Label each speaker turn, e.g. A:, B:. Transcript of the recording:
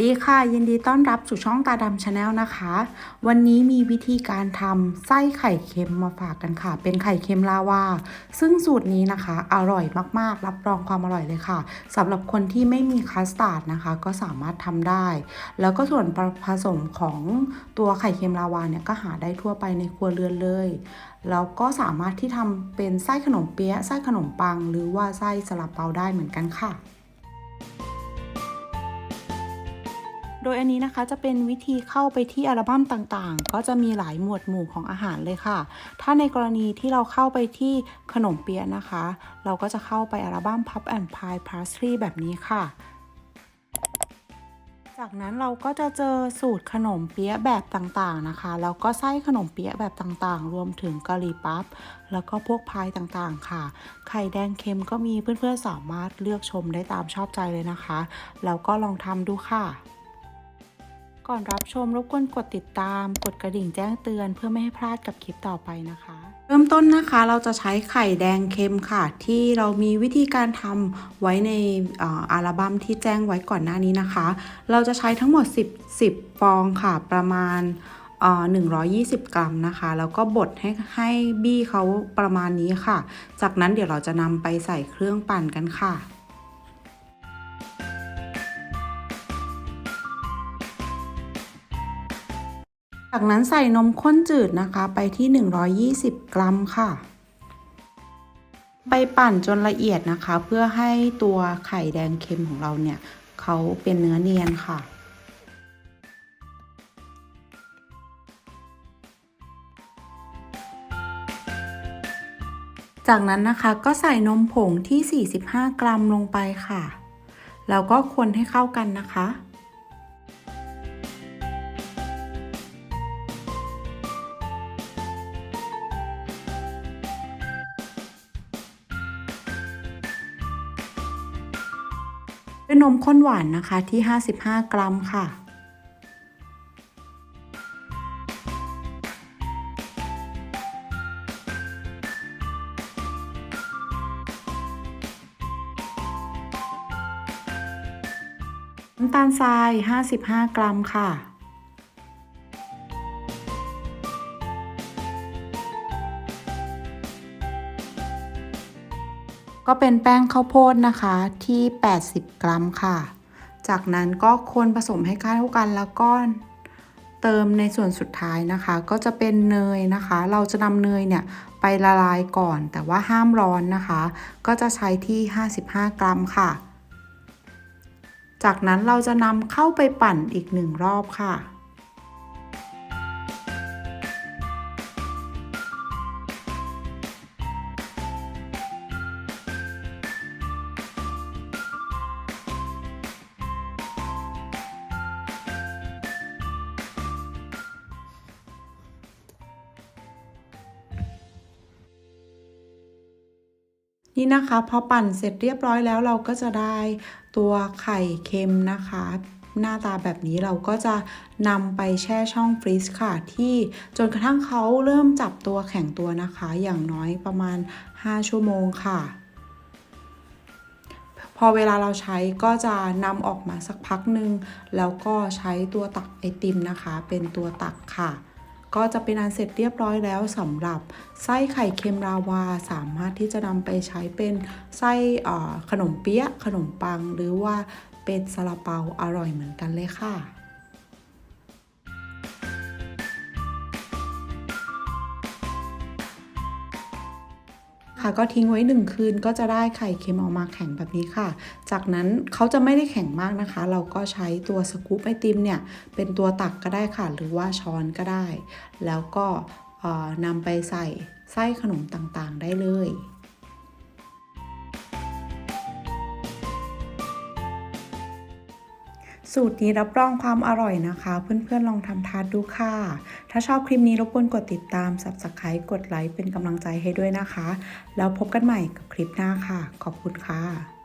A: ดีค่ะ ยินดีต้อนรับสู่ช่องตาดำชาแนลนะคะ วันนี้มีวิธีการทำไส้ไข่เค็มมาฝากกันค่ะ เป็นไข่เค็มลาวา ซึ่งสูตรนี้นะคะ อร่อยมากๆ รับรองความอร่อยเลยค่ะสำหรับคนที่ไม่มีคัสตาร์ดนะคะ ก็สามารถทำได้ แล้วก็ส่วนผสมของตัวไข่เค็มลาวาเนี่ยก็หาได้ทั่วไปในครัวเรือนเลยแล้วก็สามารถที่ทำเป็นไส้ขนมเปี๊ยะไส้ขนมปัง หรือว่าไส้สลับเปาได้เหมือนกันค่ะ โดยอันนี้นะคะจะเป็นวิธีเข้าไปที่อัลบั้มต่างๆ ก็จะมีหลายหมวดหมู่ของอาหารเลยค่ะ ถ้าในกรณีที่เราเข้าไปที่ขนมเปี๊ยะนะคะ เราก็จะเข้าไปอัลบั้ม Pup and Pie Pastry แบบนี้ค่ะจากนั้นเราก็จะเจอสูตรขนมเปี๊ยะแบบต่างๆนะคะ แล้วก็ไส้ขนมเปี๊ยะแบบต่างๆ รวมถึงกะหรี่ปั๊บ แล้วก็พวกพายต่างๆ ค่ะ ไข่แดงเค็มก็มีเพื่อนๆสามารถเลือกชมได้ตามชอบใจเลยนะคะ แล้วก็ลองทำดูค่ะ ก่อนรับชมรบกวนกดติดตาม กดกระดิ่งแจ้งเตือน เพื่อไม่ให้พลาดกับคลิปต่อไปนะคะ เริ่มต้นนะคะเราจะใช้ไข่แดงเค็มค่ะ ที่เรามีวิธีการทำไว้ในอ,อัลบั้มที่แจ้งไว้ก่อนหน้านี้นะคะ เราจะใช้ทั้งหมด 10 10 ฟองค่ะประมาณเอ่อ120 กรัมนะคะ แล้วก็บดให้ให้บี้เขาประมาณนี้ค่ะ จากนั้นเดี๋ยวเราจะนำไปใส่เครื่องปั่นกันค่ะ จากนั้นใส่นมข้นจืดนะคะไปที่ 120 กรัมค่ะ ไปปั่นจนละเอียดนะคะ เพื่อให้ตัวไข่แดงเค็มของเราเนี่ยเขาเป็นเนื้อเนียนค่ะจากนั้นนะคะก็ใส่นมผงที่ 45 กรัมลงไปค่ะ แล้วก็คนให้เข้ากันนะคะ เป็นนมข้นหวานนะคะที่ 55 กรัมค่ะ น้ำตาลทราย 55 กรัมค่ะ ก็เป็นแป้งข้าวโพดนะคะที่ 80 กรัมค่ะ จากนั้นก็คนผสมให้เข้ากันแล้วก็เติมในส่วนสุดท้ายนะคะ ก็จะเป็นเนยนะคะ เราจะนำเนยเนี่ยไปละลายก่อน แต่ว่าห้ามร้อนนะคะ ก็จะใช้ที่ 55 กรัมค่ะ จากนั้นเราจะนำเข้าไปปั่นอีกหนึ่งรอบค่ะ นี่นะคะพอปั่นเสร็จเรียบร้อยแล้วเราก็จะได้ตัวไข่เค็มนะคะ หน้าตาแบบนี้เราก็จะนำไปแช่ช่องฟรีซค่ะ ที่จนกระทั่งเขาเริ่มจับตัวแข็งตัวนะคะ อย่างน้อยประมาณ 5 ชั่วโมงค่ะ พอเวลาเราใช้ก็จะนำออกมาสักพักหนึ่งแล้วก็ใช้ตัวตักไอติมนะคะ เป็นตัวตักค่ะ ก็จะเป็นอันเสร็จเรียบร้อยแล้วสำหรับไส้ไข่เค็มราวา สามารถที่จะนำไปใช้เป็นไส้ขนมเปี๊ยะขนมปัง หรือว่าเป็นซาลาเปาอร่อยเหมือนกันเลยค่ะ ค่ะก็ทิ้งไว้หนึ่งคืนก็จะได้ไข่เค็มออกมาแข็งแบบนี้ค่ะ จากนั้นเขาจะไม่ได้แข็งมากนะคะ เราก็ใช้ตัวสกู๊ปไอติมเนี่ยเป็นตัวตักก็ได้ค่ะ หรือว่าช้อนก็ได้ แล้วก็นำไปใส่ไส้ขนมต่างๆได้เลย สูตรนี้รับรองความอร่อยนะคะ เพื่อนๆลองทำทานดูค่ะ ถ้าชอบคลิปนี้รบกวนกดติดตาม subscribe กดไลค์เป็นกำลังใจให้ด้วยนะคะ แล้วพบกันใหม่กับคลิปหน้าค่ะ ขอบคุณค่ะ